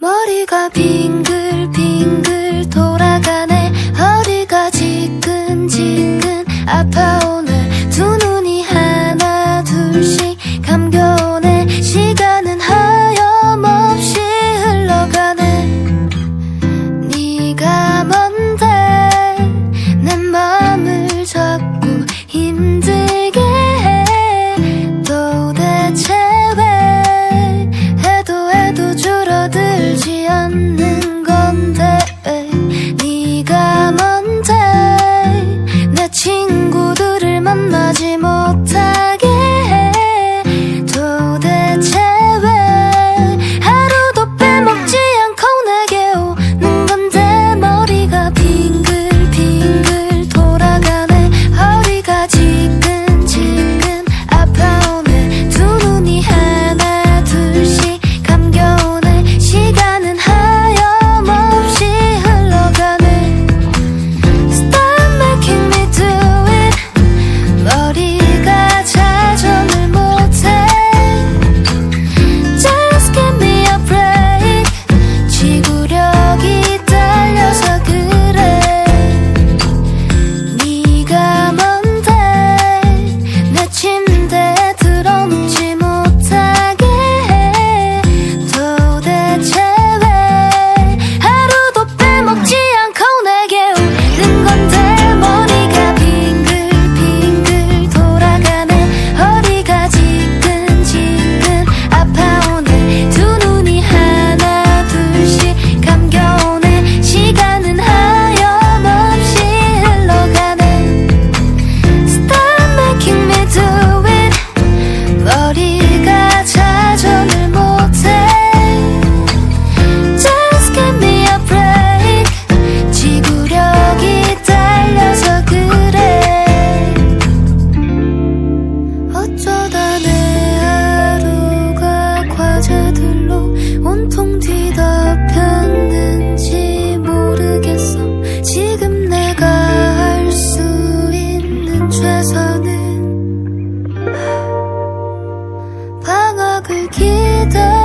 머리가 빙글빙글 돌아가네. 허리가 지끈지끈 아파오네. 두 눈이 하나 둘씩 감겨오네. 시간은 하염없이 흘러가네. 네가 줄어들지 않는 기대